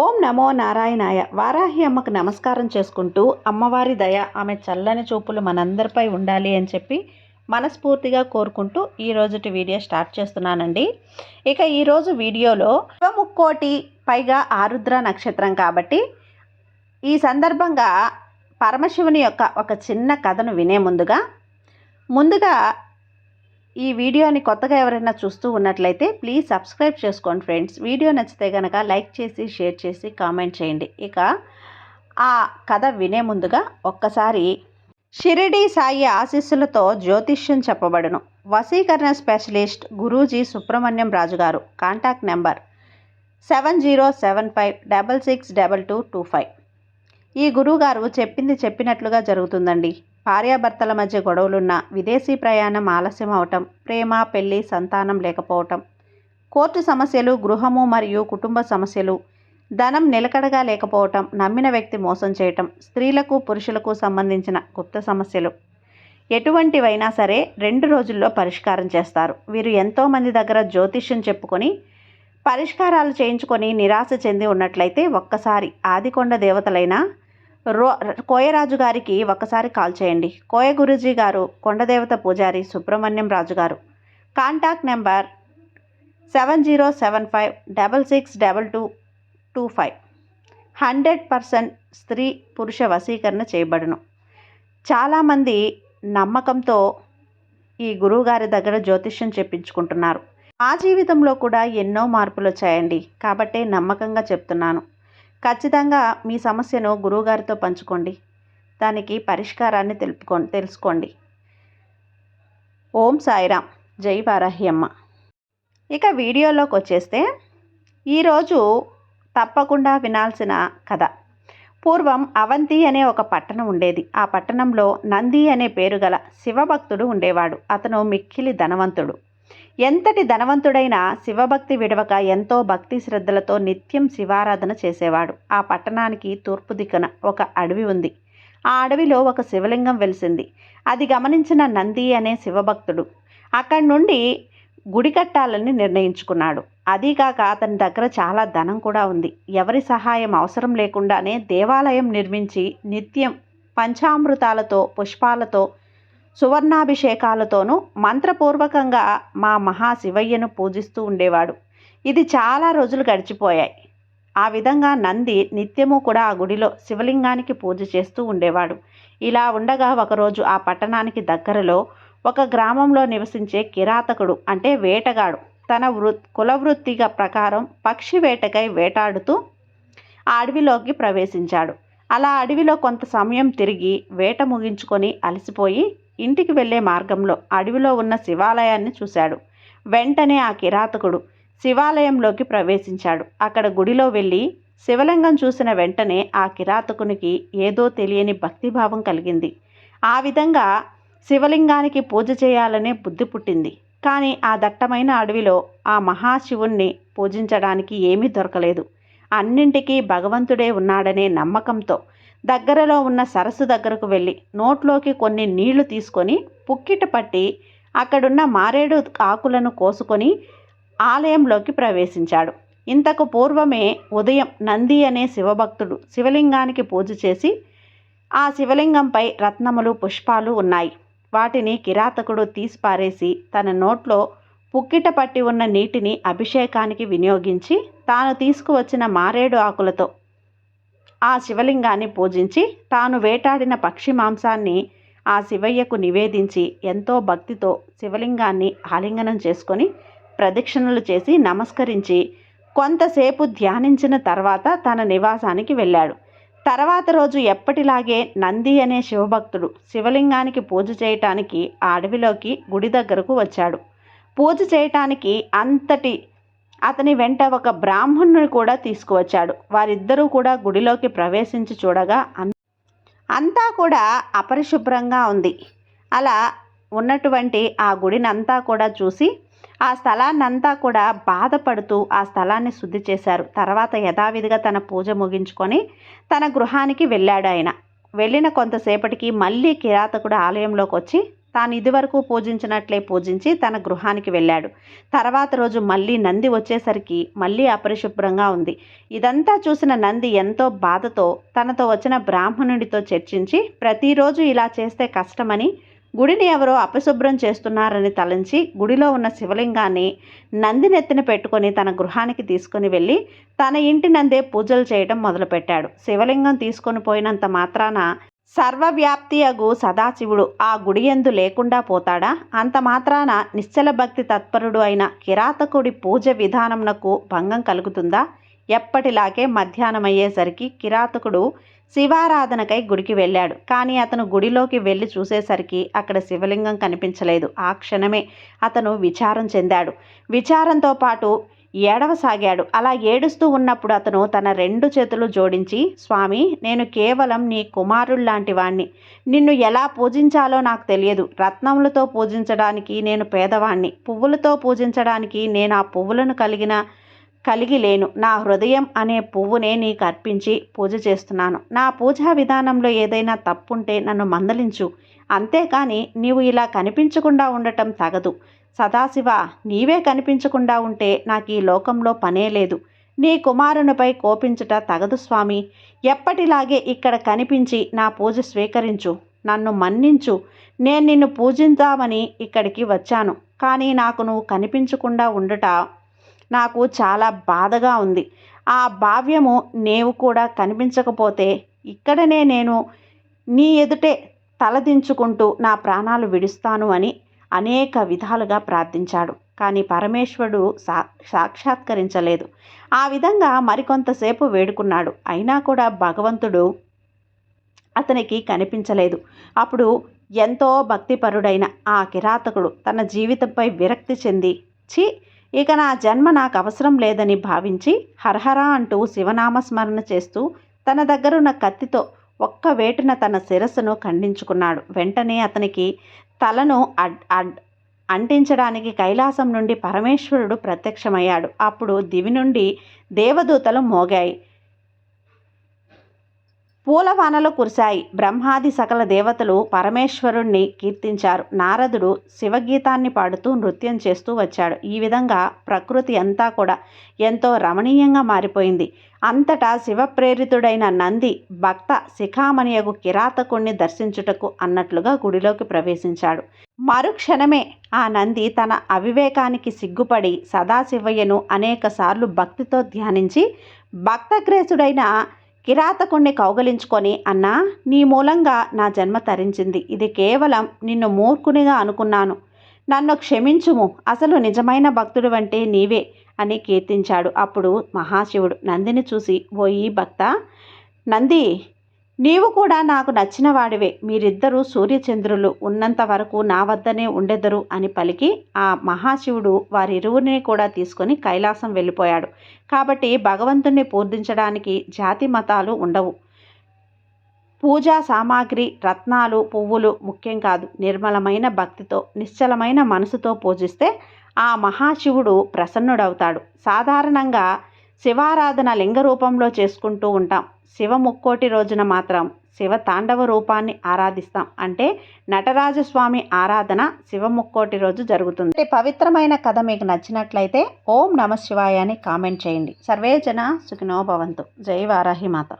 ఓం నమో నారాయణాయ. వారాహి అమ్మకు నమస్కారం చేసుకుంటూ అమ్మవారి దయ ఆమె చల్లని చూపులు మనందరిపై ఉండాలి అని చెప్పి మనస్ఫూర్తిగా కోరుకుంటూ ఈ రోజుటి వీడియో స్టార్ట్ చేస్తున్నానండి. ఇక ఈరోజు వీడియోలో ముక్కోటి పైగా ఆరుద్ర నక్షత్రం కాబట్టి ఈ సందర్భంగా పరమశివుని యొక్క ఒక చిన్న కథను వినే ముందుగా ముందుగా ఈ వీడియోని కొత్తగా ఎవరైనా చూస్తూ ఉన్నట్లయితే ప్లీజ్ సబ్స్క్రైబ్ చేసుకోండి ఫ్రెండ్స్. వీడియో నచ్చితే కనుక లైక్ చేసి షేర్ చేసి కామెంట్ చేయండి. ఇక ఆ కథ వినే ముందుగా ఒక్కసారి షిరిడి సాయి ఆశీస్సులతో జ్యోతిష్యం చెప్పబడును. వసీకరణ స్పెషలిస్ట్ గురూజీ సుబ్రహ్మణ్యం రాజు గారు contact number seven zero seven five double six double two two five. ఈ గురువుగారు చెప్పింది చెప్పినట్లుగా జరుగుతుందండి. భార్యాభర్తల మధ్య గొడవలున్న విదేశీ ప్రయాణం ఆలస్యం అవటం ప్రేమ పెళ్ళి సంతానం లేకపోవటం కోర్టు సమస్యలు గృహము మరియు కుటుంబ సమస్యలు ధనం నిలకడగా లేకపోవటం నమ్మిన వ్యక్తి మోసం చేయటం స్త్రీలకు పురుషులకు సంబంధించిన గుప్త సమస్యలు. ఎటువంటివైనా సరే రెండు రోజుల్లో పరిష్కారం చేస్తారు. వీరు ఎంతోమంది దగ్గర జ్యోతిష్యం చెప్పుకొని పరిష్కారాలు చేయించుకొని నిరాశ చెంది ఉన్నట్లయితే ఒక్కసారి ఆదికొండ దేవతలైన రో కోయరాజు గారికి ఒక్కసారి కాల్ చేయండి. కోయ గురూజీ గారు కొండదేవత పూజారి సుబ్రహ్మణ్యం రాజు గారు. Contact number seven zero seven five double six double two two five. Hundred percent స్త్రీ పురుష వశీకరణ చేయబడును. చాలామంది నమ్మకంతో ఈ గురువుగారి దగ్గర జ్యోతిష్యం చెప్పించుకుంటున్నారు. మా జీవితంలో కూడా ఎన్నో మార్పులు వచ్చాయండి. కాబట్టే నమ్మకంగా చెప్తున్నాను. ఖచ్చితంగా మీ సమస్యను గురువుగారితో పంచుకోండి. దానికి పరిష్కారాన్ని తెలుపుకో తెలుసుకోండి. ఓం సాయిరామ్. జై వారాహి అమ్మ. ఇక వీడియోలోకి వచ్చేస్తే ఈరోజు తప్పకుండా వినాల్సిన కథ. పూర్వం అవంతి అనే ఒక పట్టణం ఉండేది. ఆ పట్టణంలో నంది అనే పేరు గల శివభక్తుడు ఉండేవాడు. అతను మిక్కిలి ధనవంతుడు. ఎంతటి ధనవంతుడైనా శివభక్తి విడవక ఎంతో భక్తి శ్రద్ధలతో నిత్యం శివారాధన చేసేవాడు. ఆ పట్టణానికి తూర్పు దిక్కున ఒక అడవి ఉంది. ఆ అడవిలో ఒక శివలింగం వెలిసింది. అది గమనించిన నంది అనే శివభక్తుడు అక్కడి నుండి గుడి కట్టాలని నిర్ణయించుకున్నాడు. అదీకాక అతని దగ్గర చాలా ధనం కూడా ఉంది. ఎవరి సహాయం అవసరం లేకుండానే దేవాలయం నిర్మించి నిత్యం పంచామృతాలతో పుష్పాలతో సువర్ణాభిషేకాలతోనూ మంత్రపూర్వకంగా మా మహాశివయ్యను పూజిస్తూ ఉండేవాడు. ఇది చాలా రోజులు గడిచిపోయాయి. ఆ విధంగా నంది నిత్యము కూడా ఆ గుడిలో శివలింగానికి పూజ చేస్తూ ఉండేవాడు. ఇలా ఉండగా ఒకరోజు ఆ పట్టణానికి దగ్గరలో ఒక గ్రామంలో నివసించే కిరాతకుడు అంటే వేటగాడు తన వృ కులవృత్తిగా ప్రకారం పక్షి వేటకై వేటాడుతూ ఆ అడవిలోకి ప్రవేశించాడు. అలా అడవిలో కొంత సమయం తిరిగి వేట ముగించుకొని అలసిపోయి ఇంటికి వెళ్ళే మార్గంలో అడవిలో ఉన్న శివాలయాన్ని చూశాడు. వెంటనే ఆ కిరాతకుడు శివాలయంలోకి ప్రవేశించాడు. అక్కడ గుడిలో వెళ్ళి శివలింగం చూసిన వెంటనే ఆ కిరాతకునికి ఏదో తెలియని భక్తిభావం కలిగింది. ఆ విధంగా శివలింగానికి పూజ చేయాలనే బుద్ధి పుట్టింది. కానీ ఆ దట్టమైన అడవిలో ఆ మహాశివుణ్ణి పూజించడానికి ఏమీ దొరకలేదు. అన్నింటికీ భగవంతుడే ఉన్నాడనే నమ్మకంతో దగ్గరలో ఉన్న సరస్సు దగ్గరకు వెళ్ళి నోట్లోకి కొన్ని నీళ్ళు తీసుకొని పుక్కిట పట్టి అక్కడున్న మారేడు ఆకులను కోసుకొని ఆలయంలోకి ప్రవేశించాడు. ఇంతకు పూర్వమే ఉదయం నంది అనే శివభక్తుడు శివలింగానికి పూజ చేసి ఆ శివలింగంపై రత్నములు పుష్పాలు ఉన్నాయి. వాటిని కిరాతకుడు తీసిపారేసి తన నోట్లో పుక్కిట పట్టి ఉన్న నీటిని అభిషేకానికి వినియోగించి తాను తీసుకువచ్చిన మారేడు ఆకులతో ఆ శివలింగాన్ని పూజించి తాను వేటాడిన పక్షి మాంసాన్ని ఆ శివయ్యకు నివేదించి ఎంతో భక్తితో శివలింగాన్ని ఆలింగనం చేసుకొని ప్రదక్షిణలు చేసి నమస్కరించి కొంతసేపు ధ్యానించిన తర్వాత తన నివాసానికి వెళ్ళాడు. తర్వాత రోజు ఎప్పటిలాగే నంది అనే శివభక్తుడు శివలింగానికి పూజ చేయటానికి ఆ అడవిలోకి గుడి దగ్గరకు వచ్చాడు. పూజ చేయటానికి అంతటి అతని వెంట ఒక బ్రాహ్మణుని కూడా తీసుకువచ్చాడు. వారిద్దరూ కూడా గుడిలోకి ప్రవేశించి చూడగా అంతా కూడా అపరిశుభ్రంగా ఉంది. అలా ఉన్నటువంటి ఆ గుడినంతా కూడా చూసి ఆ స్థలాన్నంతా కూడా బాధపడుతూ ఆ స్థలాన్ని శుద్ధి చేశారు. తర్వాత యథావిధిగా తన పూజ ముగించుకొని తన గృహానికి వెళ్ళాడు ఆయన. వెళ్ళిన కొంతసేపటికి మళ్ళీ కిరాతకుడు ఆలయంలోకి వచ్చి తాను ఇదివరకు పూజించినట్లే పూజించి తన గృహానికి వెళ్ళాడు. తర్వాత రోజు మళ్ళీ నంది వచ్చేసరికి మళ్ళీ అపరిశుభ్రంగా ఉంది. ఇదంతా చూసిన నంది ఎంతో బాధతో తనతో వచ్చిన బ్రాహ్మణుడితో చర్చించి ప్రతిరోజు ఇలా చేస్తే కష్టమని గుడిని ఎవరో అపశుభ్రం చేస్తున్నారని తలంచి గుడిలో ఉన్న శివలింగాన్ని నందినెత్తిన పెట్టుకొని తన గృహానికి తీసుకుని వెళ్ళి తన ఇంటి నందే పూజలు చేయడం మొదలుపెట్టాడు. శివలింగం తీసుకొని పోయినంత మాత్రాన సర్వవ్యాప్తియగు సదాశివుడు ఆ గుడియందు లేకుండా పోతాడా? అంత మాత్రాన నిశ్చల భక్తి తత్పరుడు అయిన కిరాతకుడి పూజ విధానంనకు భంగం కలుగుతుందా? ఎప్పటిలాగే మధ్యాహ్నం అయ్యేసరికి కిరాతకుడు శివారాధనకై గుడికి వెళ్ళాడు. కానీ అతను గుడిలోకి వెళ్ళి చూసేసరికి అక్కడ శివలింగం కనిపించలేదు. ఆ క్షణమే అతను విచారం చెందాడు. విచారంతో పాటు ఏడవసాగాడు. అలా ఏడుస్తూ ఉన్నప్పుడు అతను తన రెండు చేతులు జోడించి స్వామి నేను కేవలం నీ కుమారుల్లాంటి వాణ్ణి. నిన్ను ఎలా పూజించాలో నాకు తెలియదు. రత్నములతో పూజించడానికి నేను పేదవాణ్ణి. పువ్వులతో పూజించడానికి నేను ఆ పువ్వులను కలిగిన కలిగి లేను. నా హృదయం అనే పువ్వునే నీకు అర్పించి పూజ చేస్తున్నాను. నా పూజా విధానంలో ఏదైనా తప్పుంటే నన్ను మందలించు. అంతేకాని నీవు ఇలా కనిపించకుండా ఉండటం తగదు. సదాశివ నీవే కనిపించకుండా ఉంటే నాకు ఈ లోకంలో పనే లేదు. నీ కుమారునిపై కోపించుట తగదు స్వామి. ఎప్పటిలాగే ఇక్కడ కనిపించి నా పూజ స్వీకరించు. నన్ను మన్నించు. నేను నిన్ను పూజించామని ఇక్కడికి వచ్చాను. కానీ నాకు నువ్వు కనిపించకుండా ఉండట నాకు చాలా బాధగా ఉంది. ఆ భావ్యము నీవు కూడా కనిపించకపోతే ఇక్కడనే నేను నీ ఎదుటే తలదించుకుంటూ నా ప్రాణాలు విడుస్తాను అని అనేక విధాలుగా ప్రార్థించాడు. కానీ పరమేశ్వరుడు సా సాక్షాత్కరించలేదు. ఆ విధంగా మరికొంతసేపు వేడుకున్నాడు. అయినా కూడా భగవంతుడు అతనికి కనిపించలేదు. అప్పుడు ఎంతో భక్తిపరుడైన ఆ కిరాతకుడు తన జీవితంపై విరక్తి చెంది చి ఇక నా జన్మ నాకు అవసరం లేదని భావించి హర్హరా అంటూ శివనామస్మరణ చేస్తూ తన దగ్గరున్న కత్తితో ఒక్క వేటున తన శిరస్సును ఖండించుకున్నాడు. వెంటనే అతనికి తలను అడ్ అడ్ అంటించడానికి కైలాసం నుండి పరమేశ్వరుడు ప్రత్యక్షమయ్యాడు. అప్పుడు దివి నుండి దేవదూతలు మోగాయి. పూలవానలు కురిశాయి. బ్రహ్మాది సకల దేవతలు పరమేశ్వరుణ్ణి కీర్తించారు. నారదుడు శివగీతాన్ని పాడుతూ నృత్యం చేస్తూ వచ్చాడు. ఈ విధంగా ప్రకృతి అంతా కూడా ఎంతో రమణీయంగా మారిపోయింది. అంతటా శివప్రేరితుడైన నంది భక్త శిఖామణియగు కిరాతకుణ్ణి దర్శించుటకు అన్నట్లుగా గుడిలోకి ప్రవేశించాడు. మరుక్షణమే ఆ నంది తన అవివేకానికి సిగ్గుపడి సదాశివయ్యను అనేకసార్లు భక్తితో ధ్యానించి భక్తగ్రేసుడైన కిరాతకుణ్ణి కౌగలించుకొని అన్నా నీ మూలంగా నా జన్మ తరించింది. ఇది కేవలం నిన్ను మూర్ఖునిగా అనుకున్నాను. నన్ను క్షమించుము. అసలు నిజమైన భక్తుడు అంటే నీవే అని కీర్తించాడు అప్పుడు మహాశివుడు. నందిని చూసి ఓయి భక్త నంది నీవు కూడా నాకు నచ్చిన వాడివే మీరిద్దరూ సూర్యచంద్రులు ఉన్నంత వరకు నా వద్దనే ఉండెదరు అని పలికి ఆ మహాశివుడు వారిరువురిని కూడా తీసుకొని కైలాసం వెళ్ళిపోయాడు. కాబట్టి భగవంతుణ్ణి పూర్తించడానికి జాతి మతాలు ఉండవు. పూజా సామాగ్రి రత్నాలు పువ్వులు ముఖ్యం కాదు. నిర్మలమైన భక్తితో నిశ్చలమైన మనసుతో పూజిస్తే ఆ మహాశివుడు ప్రసన్నుడవుతాడు. సాధారణంగా శివారాధన లింగ రూపంలో చేసుకుంటూ ఉంటాం. శివ ముక్కోటి రోజున మాత్రం శివ తాండవ రూపాన్ని ఆరాధిస్తాం. అంటే నటరాజస్వామి ఆరాధన శివ ముక్కోటి రోజు జరుగుతుంది. పవిత్రమైన కథ మీకు నచ్చినట్లయితే ఓం నమ శివాయ అని కామెంట్ చేయండి. సర్వే జన సుఖినో భవంతు. జై వారాహి మాత.